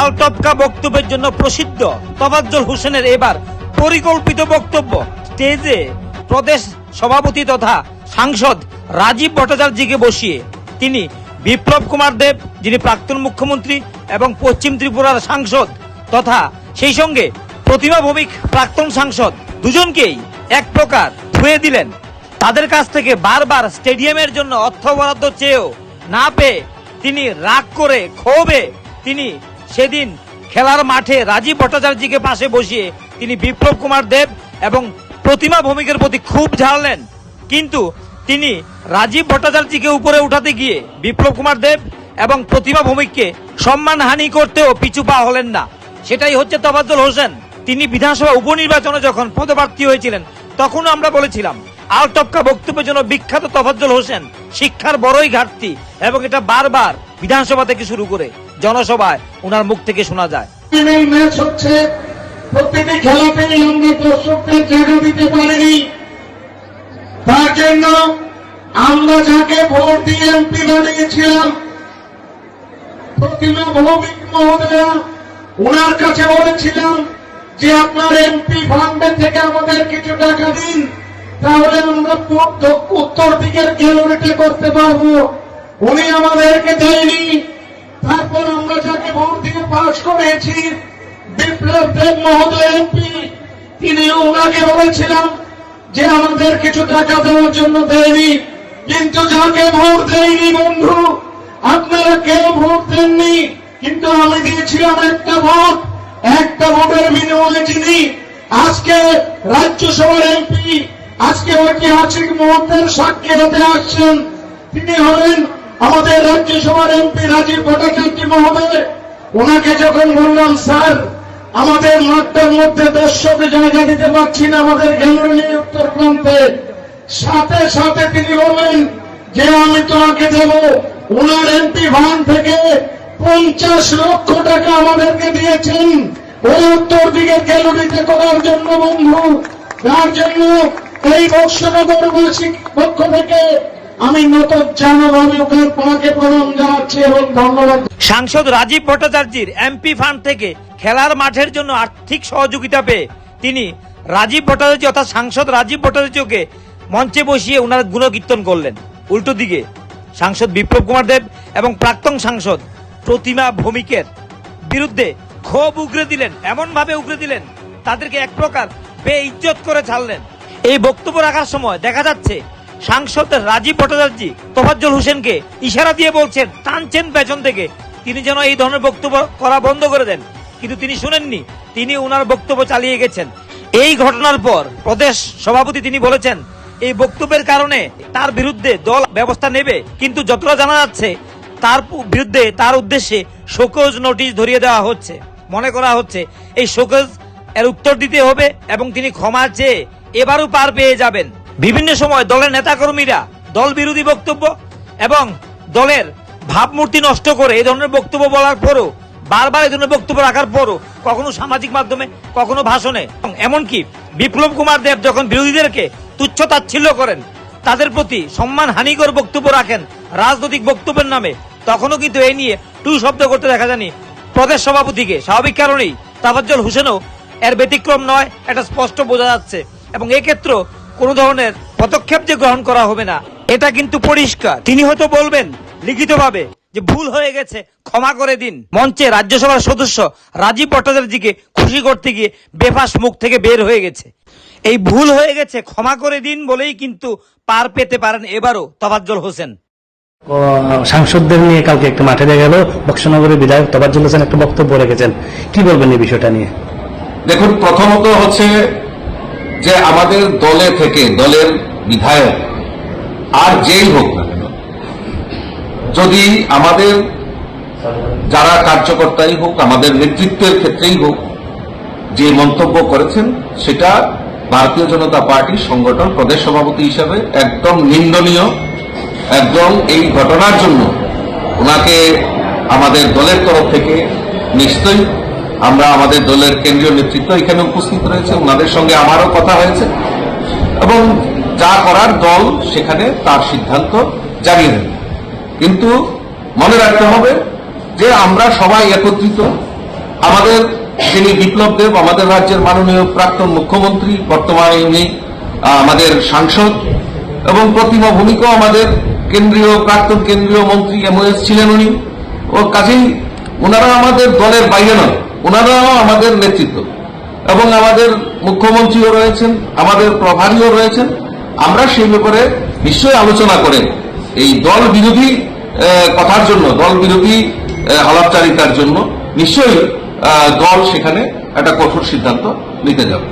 আলটপকা বক্তব্যের জন্য প্রসিদ্ধ তফাজ্জল হোসেনের এবার পরিকল্পিত বক্তব্য। স্টেজে প্রদেশ সভাপতি তথা সাংসদ রাজীব ভট্টাচার্যকে বসিয়ে তিনি বিপ্লব কুমার দেব, যিনি প্রাক্তন মুখ্যমন্ত্রী এবং পশ্চিম ত্রিপুরার সাংসদ তথা সেই সঙ্গে প্রতিমা ভৌমিক প্রাক্তন সাংসদ দুজনকেই এক প্রকার ধুয়ে দিলেন। তাদের কাছ থেকে বারবার স্টেডিয়ামের জন্য অর্থ বরাদ্দ চেয়েও না পেয়ে তিনি রাগ করে ক্ষোভে তিনি সেদিন খেলার মাঠে রাজীব ভট্টাচার্যকে পাশে বসিয়ে তিনি বিপ্লব কুমার দেব এবং প্রতিমা ভৌমিকের প্রতি খুব ঝাড়লেন। কিন্তু তিনি রাজীব ভট্টাচার্যকে উপরে উঠাতে গিয়ে বিপ্লব কুমার দেব এবং প্রতিমা ভৌমিককে সম্মানহানি করতেও পিছু পা হলেন না। সেটাই হচ্ছে তফাজ্জল হোসেন। তিনি বিধানসভা উপনির্বাচনে যখন পদপ্রার্থী হয়েছিলেন, তখনও আমরা বলেছিলাম আলটপকা বক্তব্যের জন্য বিখ্যাত তফাজ্জল হোসেন শিক্ষার বড়ই ঘাটতি এবং এটা বারবার বিধানসভা থেকে শুরু করে। জনসভায় ওনার মুখ থেকে শোনা যায়। প্রত্যেকটি আমরা দর্শকদের দিতে পারিনি। তার জন্য আমরা যাকে ভোট দিয়ে এমপি মহোদয়া ওনার কাছে বলেছিলাম যে আপনার এমপি ফান্ডের থেকে আমাদের কিছু টাকা দিন, তাহলে আমরা উত্তর- দিকের গ্যালারিতে করতে পারব। উনি আমাদেরকে দেয়নি। তারপর আমরা যাকে ভোট দিয়ে পাশ করেছি, বিপ্লব দেব মহোদয় এমপি তিনি ওনাকে বলেছিলাম যে আমাদের কিছু টাকা দেওয়ার জন্য দেয়নি। কিন্তু যাকে ভোট দেয়নি বন্ধু, আপনারা কেউ ভোট দেননি, কিন্তু আমি দিয়েছিলাম একটা ভোট, একটা ভোটের বিনিময়ে যিনি আজকে রাজ্যসভার এমপি, আজকে ঐতিহাসিক মুহূর্তের সাক্ষী হতে আসছেন, তিনি হলেন আমাদের রাজ্যসভার এমপি রাজীব ভট্টাচার্য মহোদয়? ওনাকে যখন বললাম, স্যার, আমাদের মাঠটার মধ্যে দর্শকে জায়গা দিতে পারছি না, আমাদের নেই উত্তর প্রান্তে। সাথে সাথে তিনি বললেন, যে আমি তোমাকে দেব, ওনার এমপি ভান থেকে পঞ্চাশ লক্ষ টাকা আমাদেরকে দিয়েছেন। ওই উত্তর দিকে গ্যালারিতে করার জন্য, বন্ধু। তার জন্য এই বর্ষনগরবাসী পক্ষ থেকে আমি নতুন জানাভাবে ওনাকে প্রণাম জানাচ্ছি এবং ধন্যবাদ। সাংসদ রাজীব ভট্টাচার্যের এমপি ফান্ড থেকে খেলার মাঠের জন্য আর্থিক সহযোগিতা পেয়ে তিনি রাজীব ভট্টাচার্য অর্থাৎ সাংসদ রাজীব ভট্টাচার্যকে মঞ্চে বসিয়ে ওনার গুণকীর্তন করলেন। উল্টো দিকে, সাংসদ বিপ্লব কুমার দেব এবং প্রাক্তন সাংসদ প্রতিমা ভৌমিকের বিরুদ্ধে ক্ষোভ উগরে দিলেন এমন ভাবে উগরে দিলেন, তাদেরকে এক প্রকার বেইজ্জত করে ছাড়লেন। এই বক্তব্য রাখার সময় দেখা যাচ্ছে সাংসদ রাজীব ভট্টাচার্য, তোফাজ্জল হোসেনকে ইশারা দিয়ে বলছেন, টানছেন পেছন থেকে। তিনি যেন এই ধরনের বক্তব্য করা বন্ধ করে দেন। কিন্তু তিনি শুনেননি, তিনি ওনার বক্তব্য চালিয়ে গেছেন। এই ঘটনার পর প্রদেশ সভাপতি তিনি বলেছেন, এই বক্তব্যের কারণে তার বিরুদ্ধে দল ব্যবস্থা নেবে, কিন্তু যতটা জানা যাচ্ছে, তার বিরুদ্ধে তার উদ্দেশ্যে শোকজ নোটিশ ধরিয়ে দেওয়া হচ্ছে। মনে করা হচ্ছে, এই শোকজ এর উত্তর দিতে হবে এবং তিনি ক্ষমা চেয়ে এবারও পার পেয়ে যাবেন। বিভিন্ন সময় দলের নেতাকর্মীরা দল বিরোধী বক্তব্য এবং দলের ভাবমূর্তি নষ্ট করে এই ধরনের বক্তব্য বলার পরও, বারবার এই ধরনের বক্তব্য রাখার পরও কখনো সামাজিক মাধ্যমে, কখনো ভাষণে। এমনকি বিপ্লব কুমার দেব যখন বিরোধীদেরকে তুচ্ছ তাচ্ছিল্য করেন, তাদের প্রতি সম্মান হানিকর বক্তব্য রাখেন রাজনৈতিক বক্তব্যের নামে, তখনও কিন্তু এই নিয়ে টু শব্দ করতে দেখা যায়নি। প্রদেশ সভাপতিকে স্বাভাবিক কারণেই তাফাজ্জল হোসেনও এর ব্যতিক্রম নয়, এটা স্পষ্ট বোঝা যাচ্ছে। এবং এক্ষেত্রে কোনো ধরনের পদক্ষেপ যে গ্রহণ করা হবে না এটা কিন্তু পরিষ্কার। তিনি হয়তো বলবেন লিখিতভাবে যে ভুল হয়ে গেছে ক্ষমা করে দিন। মঞ্চে রাজ্যসভার সদস্য রাজীব ভট্টাচার্যকে খুশি করতে গিয়ে বেফাস মুখ থেকে বের হয়ে গেছে। এই ভুল হয়ে গেছে ক্ষমা করে দিন বলেই কিন্তু পার পেতে পারেন এবারও তফাজ্জল হোসেন। সাংসদদের নিয়ে কালকে একটা মাঠে দেখা গেল। বক্সনগরের বিধায়ক তবাজ্জুল হোসেন একটা বক্তব্য রেখেছেন। কি বলবেন এই বিষয়টা নিয়ে? দেখুন প্রথমত হচ্ছে যে আমাদের দলে থেকে, দলের বিধায়ক, আর যেই হোক না কেন, যদি আমাদের যারা কার্যকর্তাই হোক, আমাদের নেতৃত্বের ক্ষেত্রেই হোক, যে মন্তব্য করেছেন, সেটা ভারতীয় জনতা পার্টির সংগঠন প্রদেশ সভাপতি হিসাবে একদম নিন্দনীয়, একদম এই ঘটনার জন্য ওনাকে আমাদের দলের তরফ থেকে নিশ্চয়ই আমরা আমাদের দলের কেন্দ্রীয় নেতৃত্ব এখানে উপস্থিত রয়েছে, ওনাদের সঙ্গে আমারও কথা হয়েছে। এবং যা করার দল সেখানে তার সিদ্ধান্ত জানিয়ে দেবে। কিন্তু মনে রাখতে হবে যে আমরা সবাই একত্রিত। আমাদের যিনি বিপ্লব দেব, আমাদের রাজ্যের মাননীয় প্রাক্তন মুখ্যমন্ত্রী, বর্তমানে উনি আমাদের সাংসদ এবং প্রতিমা ভূমিকাও আমাদের কেন্দ্রীয়, প্রাক্তন কেন্দ্রীয় মন্ত্রী এমওএস ছিলেন উনি। ও কাজেই ওনারা আমাদের দলের বাইরে নয়। ওনারাও আমাদের নেতৃত্ব। এবং আমাদের মুখ্যমন্ত্রীও রয়েছেন, আমাদের প্রভারীও রয়েছেন। আমরা সেই ব্যাপারে নিশ্চয়ই আলোচনা করেন এই দল বিরোধী কথার জন্য, দল বিরোধী হলাপচারিতার জন্য নিশ্চয়ই দল সেখানে একটা কঠোর সিদ্ধান্ত নিতে যাবে।